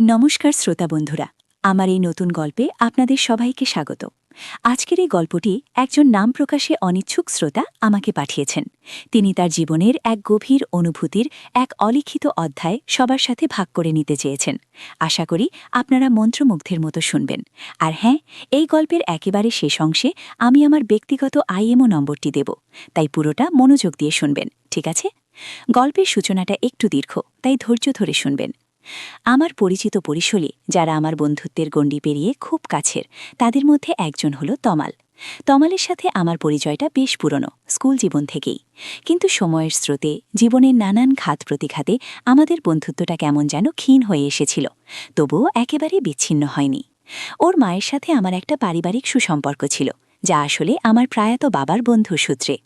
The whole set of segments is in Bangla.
নমস্কার শ্রোতা বন্ধুরা, আমার এই নতুন গল্পে আপনাদের সবাইকে স্বাগত। আজকের এই গল্পটি একজন নাম প্রকাশে অনিচ্ছুক শ্রোতা আমাকে পাঠিয়েছেন। তিনি তার জীবনের এক গভীর অনুভূতির এক অলিখিত অধ্যায় সবার সাথে ভাগ করে নিতে চেয়েছেন। আশা করি আপনারা মন্ত্রমুগ্ধের মতো শুনবেন। আর হ্যাঁ এই গল্পের একেবারে শেষ অংশে আমি আমার ব্যক্তিগত আইএমও নম্বরটি দেব, তাই পুরোটা মনোযোগ দিয়ে শুনবেন, ঠিক আছে? গল্পের সূচনাটা একটু দীর্ঘ, তাই ধৈর্য ধরে শুনবেন। আমার পরিচিত পরিশলী যারা আমার বন্ধুত্বের গণ্ডি পেরিয়ে খুব কাছের, তাদের মধ্যে একজন হল তমাল। তমালের সাথে আমার পরিচয়টা বেশ পুরনো, স্কুল জীবন থেকেই। কিন্তু সময়ের স্রোতে, জীবনের নানান ঘাত প্রতিঘাতে আমাদের বন্ধুত্বটা কেমন যেন ক্ষীণ হয়ে এসেছিল, তবুও একেবারে বিচ্ছিন্ন হয়নি। ওর মায়ের সাথে আমার একটা পারিবারিক সুসম্পর্ক ছিল, যা আসলে আমার প্রায়ত বাবার বন্ধুর সূত্রে।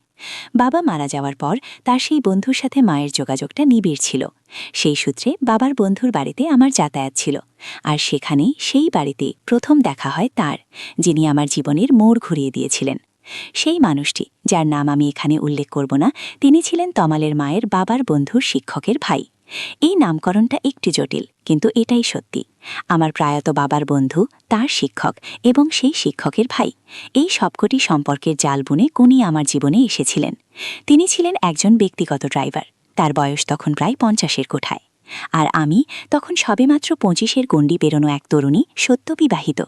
বাবা মারা যাওয়ার পর তার সেই বন্ধুর সাথে মায়ের যোগাযোগটা নিবিড় ছিল। সেই সূত্রে বাবার বন্ধুর বাড়িতে আমার যাতায়াত ছিল। আর সেখানে সেই বাড়িতে প্রথম দেখা হয় তার, যিনি আমার জীবনের মোড় ঘুরিয়ে দিয়েছিলেন। সেই মানুষটি, যার নাম আমি এখানে উল্লেখ করব না, তিনি ছিলেন তমালের মায়ের বাবার বন্ধুর শিক্ষকের ভাই। এই নামকরণটা একটু জটিল, কিন্তু এটাই সত্যি। আমার প্রায়ত বাবার বন্ধু, তার শিক্ষক এবং সেই শিক্ষকের ভাই। এই সবকটি সম্পর্কের জাল বুনে কুনি আমার জীবনে এসেছিলেন। তিনি ছিলেন একজন ব্যক্তিগত ড্রাইভার। তার বয়স তখন প্রায় পঞ্চাশের কোঠায়। আর আমি তখন সবেমাত্র পঁচিশের গণ্ডি পেরোনো এক তরুণী, সত্য বিবাহিত।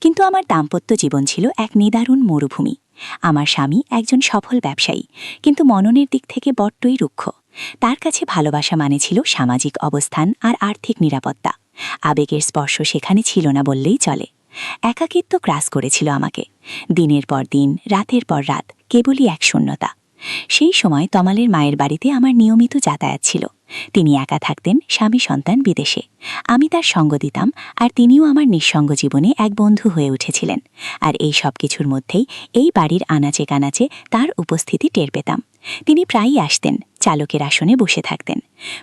কিন্তু আমার দাম্পত্য জীবন ছিল এক নিদারুণ মরুভূমি। আমার স্বামী একজন সফল ব্যবসায়ী, কিন্তু মননের দিক থেকে বড্ডই রুক্ষ। তার কাছে ভালোবাসা মানে ছিল সামাজিক অবস্থান আর আর্থিক নিরাপত্তা। আবেগের স্পর্শ সেখানে ছিল না বললেই চলে। একাকিত্ব ক্রাস করেছিল আমাকে। দিনের পর দিন, রাতের পর রাত, কেবলই এক শূন্যতা। সেই সময় তমালের মায়ের বাড়িতে আমার নিয়মিত যাতায়াত ছিল। তিনি একা থাকতেন, স্বামী সন্তান বিদেশে। আমি তার সঙ্গ দিতাম আর তিনিও আমার নিঃসঙ্গ জীবনে এক বন্ধু হয়ে উঠেছিলেন। আর এই সব কিছুর মধ্যেই এই বাড়ির আনাচে কানাচে তার উপস্থিতি টের পেতাম। তিনি প্রায়ই আসতেন, চালকের আসনে বসে থাকতেন।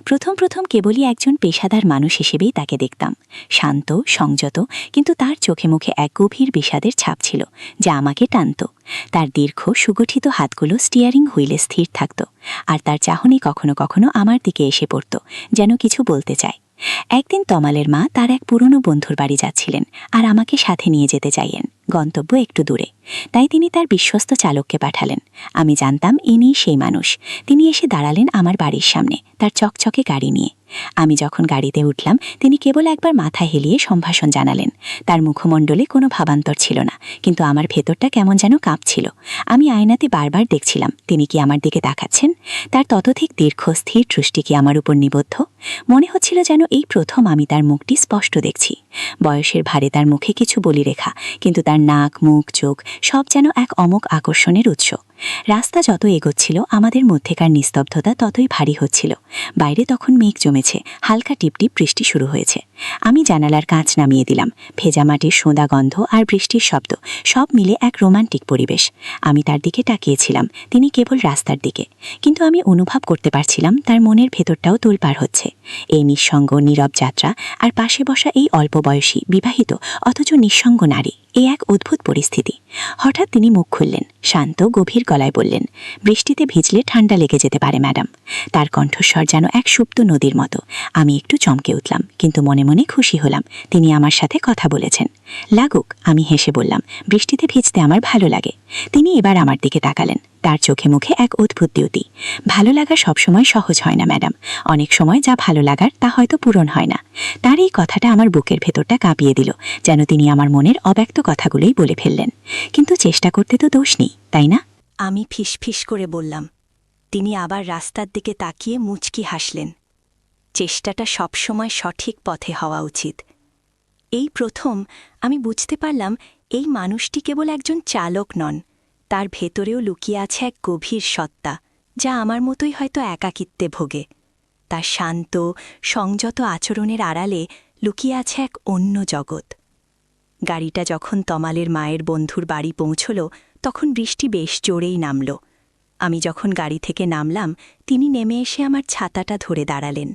প্রথম প্রথম কেবলই একজন পেশাদার মানুষ হিসেবেই তাকে দেখতাম। শান্ত, সংযত, কিন্তু তার চোখে মুখে এক গভীর বিষাদের ছাপ ছিল, যা আমাকে টানত। তার দীর্ঘ, সুগঠিত হাতগুলো স্টিয়ারিং হুইলে স্থির থাকত, আর তার চাহনি কখনো কখনো আমার দিকে এসে পড়ত, যেন কিছু বলতে চায়। একদিন তমালের মা তার এক পুরনো বন্ধুর বাড়ি যাচ্ছিলেন, আর আমাকে সাথে নিয়ে যেতে চাইয়েন। গন্তব্য একটু দূরে। তাই তিনি তার বিশ্বস্ত চালককে পাঠালেন। আমি জানতাম ইনি সেই মানুষ। তিনি এসে দাঁড়ালেন আমার বাড়ির সামনে, তার চকচকে গাড়ি নিয়ে। আমি যখন গাড়িতে উঠলাম, তিনি কেবল একবার মাথা হেলিয়ে সম্ভাষণ জানালেন। তার মুখমণ্ডলে কোনো ভাবান্তর ছিল না, কিন্তু আমার ভেতরটা কেমন যেন কাঁপছিল। আমি আয়নাতে বারবার দেখছিলাম, তিনি কি আমার দিকে তাকাচ্ছেন? তার ততধিক দীর্ঘ, স্থির দৃষ্টি কি আমার উপর নিবদ্ধ? মনে হচ্ছিল যেন এই প্রথম আমি তার মুখটি স্পষ্ট দেখছি। বয়সের ভারে তার মুখে কিছু বলি রেখা কিন্তু তার নাক, মুখ, চোখ সব যেন এক অমক আকর্ষণের উৎস। রাস্তা যত এগোচ্ছিল, আমাদের মধ্যেকার নিস্তব্ধতা ততই ভারী হচ্ছিল। বাইরে তখন মেঘ জমেছে হালকা টিপটিপ বৃষ্টি শুরু হয়েছে। আমি জানালার কাঁচ নামিয়ে দিলাম। ভেজা মাটির সোঁদা গন্ধ আর বৃষ্টির শব্দ, সব মিলে এক রোমান্টিক পরিবেশ। আমি তার দিকে তাকিয়েছিলাম, তিনি কেবল রাস্তার দিকে। কিন্তু আমি অনুভব করতে পারছিলাম, তার মনের ভেতরটাও তোলপাড় হচ্ছে। এই নিঃসঙ্গ, নীরব যাত্রা আর পাশে বসা এই অল্প বয়সী, বিবাহিত, অথচ নিঃসঙ্গ নারী, এ এক অদ্ভুত পরিস্থিতি। হঠাৎ তিনি মুখ খুললেন, শান্ত, গভীর গলায় বললেন, বৃষ্টিতে ভিজলে ঠান্ডা লেগে যেতে পারে, ম্যাডাম। তার কণ্ঠস্বর যেন এক সুপ্ত নদীর মতো। আমি একটু চমকে উঠলাম, কিন্তু মনে মনে খুশি হলাম। তিনি আমার সাথে কথা বলেছেন। লাগুক, আমি হেসে বললাম, বৃষ্টিতে ভিজতে আমার ভালো লাগে। তিনি এবার আমার দিকে তাকালেন। তার চোখে মুখে এক অদ্ভুত দ্যুতি। ভালো লাগা সবসময় সহজ হয় না, ম্যাডাম। অনেক সময় যা ভালো লাগার তা হয়তো পূরণ হয় না। তার এই কথাটা আমার বুকের ভেতরটা কাঁপিয়ে দিল, যেন তিনি আমার মনের অব্যক্ত কথাগুলোই বলে ফেললেন। কিন্তু চেষ্টা করতে তো দোষ নেই, তাই না? আমি ফিস করে বললাম। তিনি আবার রাস্তার দিকে তাকিয়ে মুচকি হাসলেন। চেষ্টাটা সবসময় সঠিক পথে হওয়া উচিত। এই প্রথম আমি বুঝতে পারলাম এই মানুষটি কেবল একজন চালক নন, তার ভেতরেও লুকিয়ে আছে এক গভীর সত্তা, যা আমার মতোই হয়তো একাকিত্বে ভোগে। তার শান্ত, সংযত আচরণের আড়ালে লুকিয়ে আছে এক অন্য জগৎ। গাড়িটা যখন তমালের মায়ের বন্ধুর বাড়ি পৌঁছল, তখন বৃষ্টি বেশ জোরেই নামল। আমি যখন গাড়ি থেকে নামলাম, তিনি নেমে এসে আমার ছাতাটা ধরে দাঁড়ালেন।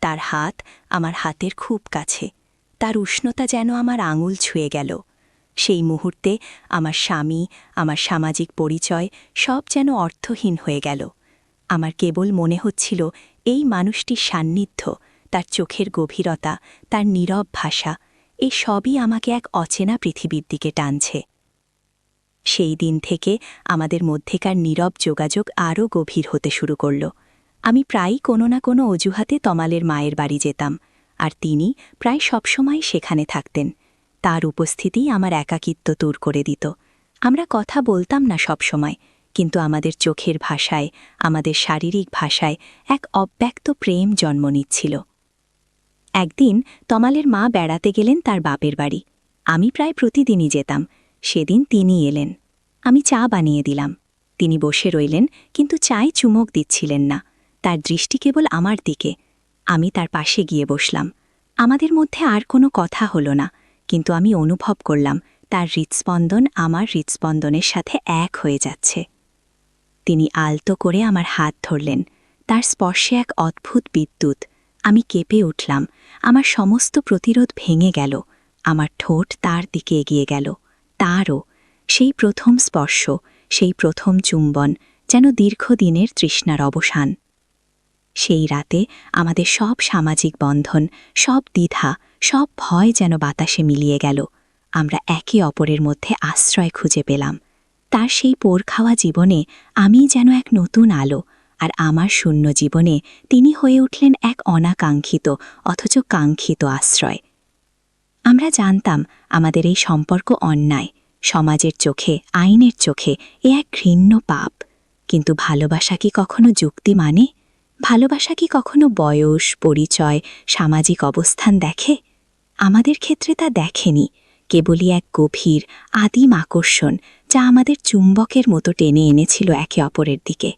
তার হাত আমার হাতের খুব কাছে। তার উষ্ণতা যেন আমার আঙুল ছুঁয়ে গেল। সেই মুহূর্তে আমার স্বামী, আমার সামাজিক পরিচয় সব যেন অর্থহীন হয়ে গেল। আমার কেবল মনে হচ্ছিল এই মানুষটির সান্নিধ্য, তার চোখের গভীরতা, তার নীরব ভাষা, এ সবই আমাকে এক অচেনা পৃথিবীর দিকে টানছে। সেই দিন থেকে আমাদের মধ্যেকার নীরব যোগাযোগ আরও গভীর হতে শুরু করল। আমি প্রায়ই কোনো না কোনো অজুহাতে তমালের মায়ের বাড়ি যেতাম, আর তিনি প্রায় সবসময় সেখানে থাকতেন। তার উপস্থিতি আমার একাকিত্ব দূর করে দিত। আমরা কথা বলতাম না সবসময় কিন্তু আমাদের চোখের ভাষায়, আমাদের শারীরিক ভাষায় এক অব্যক্ত প্রেম জন্ম নিচ্ছিল। একদিন তমালের মা বেড়াতে গেলেন তার বাপের বাড়ি। আমি প্রায় প্রতিদিনই যেতাম। সেদিন তিনি এলেন। আমি চা বানিয়ে দিলাম। তিনি বসে রইলেন, কিন্তু চায় চুমক দিচ্ছিলেন না। তার দৃষ্টি কেবল আমার দিকে। আমি তার পাশে গিয়ে বসলাম। আমাদের মধ্যে আর কোনো কথা হলো না, কিন্তু আমি অনুভব করলাম তার হৃৎস্পন্দন আমার হৃৎস্পন্দনের সাথে এক হয়ে যাচ্ছে। তিনি আলতো করে আমার হাত ধরলেন। তার স্পর্শে এক অদ্ভুত বিদ্যুৎ। আমি কেঁপে উঠলাম। আমার সমস্ত প্রতিরোধ ভেঙে গেল। আমার ঠোঁট তার দিকে এগিয়ে গেল। তারও। সেই প্রথম স্পর্শ, সেই প্রথম চুম্বন, যেন দীর্ঘদিনের তৃষ্ণার অবসান। সেই রাতে আমাদের সব সামাজিক বন্ধন, সব দ্বিধা, সব ভয় যেন বাতাসে মিলিয়ে গেল। আমরা একে অপরের মধ্যে আশ্রয় খুঁজে পেলাম। তার সেই পোর খাওয়া জীবনে আমি যেন এক নতুন আলো, আর আমার শূন্য জীবনে তিনি হয়ে উঠলেন এক অনাকাঙ্ক্ষিত, অথচ কাঙ্ক্ষিত আশ্রয়। আমরা জানতাম আমাদের এই সম্পর্ক অন্যায়, সমাজের চোখে, আইনের চোখে, এ এক ঘৃণ্য পাপ। কিন্তু ভালোবাসা কি কখনো যুক্তি মানে? ভালোবাসা কি কখনো বয়স, পরিচয়, সামাজিক অবস্থান দেখে? আমাদের ক্ষেত্রে তা দেখেনি। কেবলই এক গভীর, আদিম আকর্ষণ যা আমাদের চুম্বকের মতো টেনে এনেছিল একে অপরের দিকে।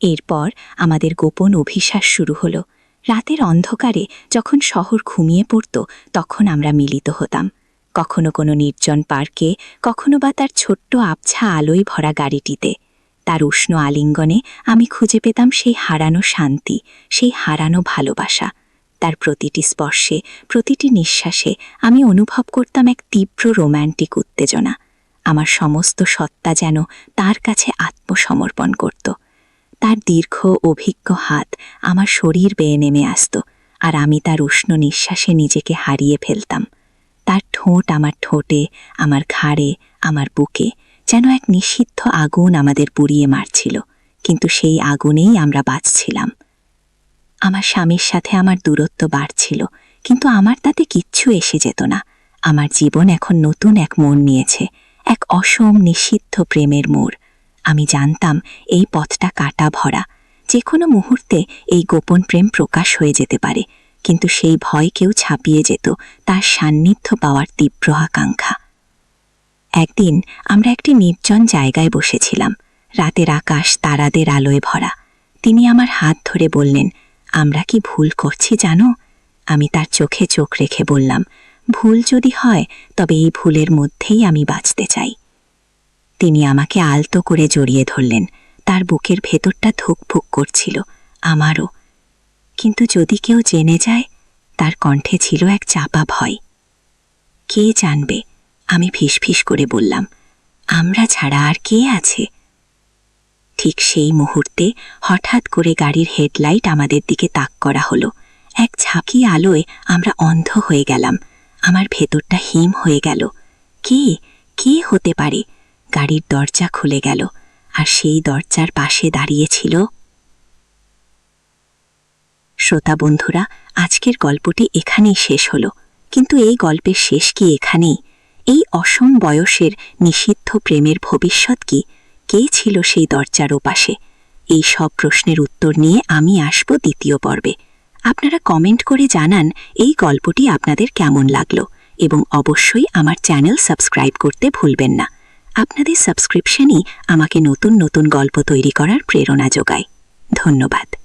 এরপর আমাদের গোপন অভিশ্বাস শুরু হলো। রাতের অন্ধকারে যখন শহর ঘুমিয়ে পড়ত, তখন আমরা মিলিত হতাম। কখনো কোনো নির্জন পার্কে, কখনো বা তার ছোট্ট আবছা আলোয় ভরা গাড়িটিতে। তার উষ্ণ আলিঙ্গনে আমি খুঁজে পেতাম সেই হারানো শান্তি, সেই হারানো ভালোবাসা। তার প্রতিটি স্পর্শে, প্রতিটি নিঃশ্বাসে আমি অনুভব করতাম এক তীব্র রোম্যান্টিক উত্তেজনা। আমার সমস্ত সত্তা যেন তার কাছে আত্মসমর্পণ করত। তার দীর্ঘ, অভিজ্ঞ হাত আমার শরীর বেয়ে নেমে আসত আর আমি তার উষ্ণ নিঃশ্বাসে নিজেকে হারিয়ে ফেলতাম। তার ঠোঁট আমার ঠোঁটে, আমার ঘাড়ে, আমার বুকে যেন এক নিষিদ্ধ আগুন আমাদের পুড়িয়ে মারছিল, কিন্তু সেই আগুনেই আমরা বাঁচছিলাম। আমার স্বামীর সাথে আমার দূরত্ব বাড়ছিল, কিন্তু আমার তাতে কিচ্ছু এসে যেত না। আমার জীবন এখন নতুন এক মন নিয়েছে, এক অসম নিষিদ্ধ প্রেমের মোড়। আমি জানতাম এই পথটা কাটা ভরা, যে কোনো মুহূর্তে এই গোপন প্রেম প্রকাশ হয়ে যেতে পারে, কিন্তু সেই ভয় কেউ ছাপিয়ে যেত তার সান্নিধ্য পাওয়ার তীব্র আকাঙ্ক্ষা। একদিন আমরা একটি নির্জন জায়গায় বসেছিলাম। রাতের আকাশ তারাদের আলোয় ভরা। তিনি আমার হাত ধরে বললেন, আমরা কি ভুল করছি জানো? আমি তার চোখে চোখ রেখে বললাম, ভুল যদি হয়, তবে এই ভুলের মধ্যেই আমি বাঁচতে চাই। তিনি আমাকে আলতো করে জড়িয়ে ধরলেন। তার বুকের ভেতরটা ধুকফুক করছিল, আমারও। কিন্তু যদি কেউ জেনে যায়, তার কণ্ঠে ছিল এক চাপা ভয়। কে জানবে? আমি ফিসফিস করে বললাম, আমরা ছাড়া আর কে আছে? ঠিক সেই মুহূর্তে হঠাৎ করে গাড়ির হেডলাইট আমাদের দিকে তাক করা হলো। এক ঝাঁকি আলোয় আমরা অন্ধ হয়ে গেলাম। আমার ভেতরটা হিম হয়ে গেল। কে? কে হতে পারে? গাড়ির দরজা খুলে গেল আর সেই দরজার পাশে দাঁড়িয়েছিল শ্রোতা বন্ধুরা, আজকের গল্পটি এখানেই শেষ হলো। কিন্তু এই গল্পের শেষ কি এখানেই? এই অসম বয়সের নিষিদ্ধ প্রেমের ভবিষ্যৎ কি? কে ছিল সেই দরজার ওপাশে? এই সব প্রশ্নের উত্তর নিয়ে আমি আসব দ্বিতীয় পর্বে। আপনারা কমেন্ট করে জানান এই গল্পটি আপনাদের কেমন লাগল এবং অবশ্যই আমার চ্যানেল সাবস্ক্রাইব করতে ভুলবেন না। আপনাদের সাবস্ক্রিপশনই আমাকে নতুন নতুন গল্প তৈরি করার প্রেরণা যোগায়। ধন্যবাদ।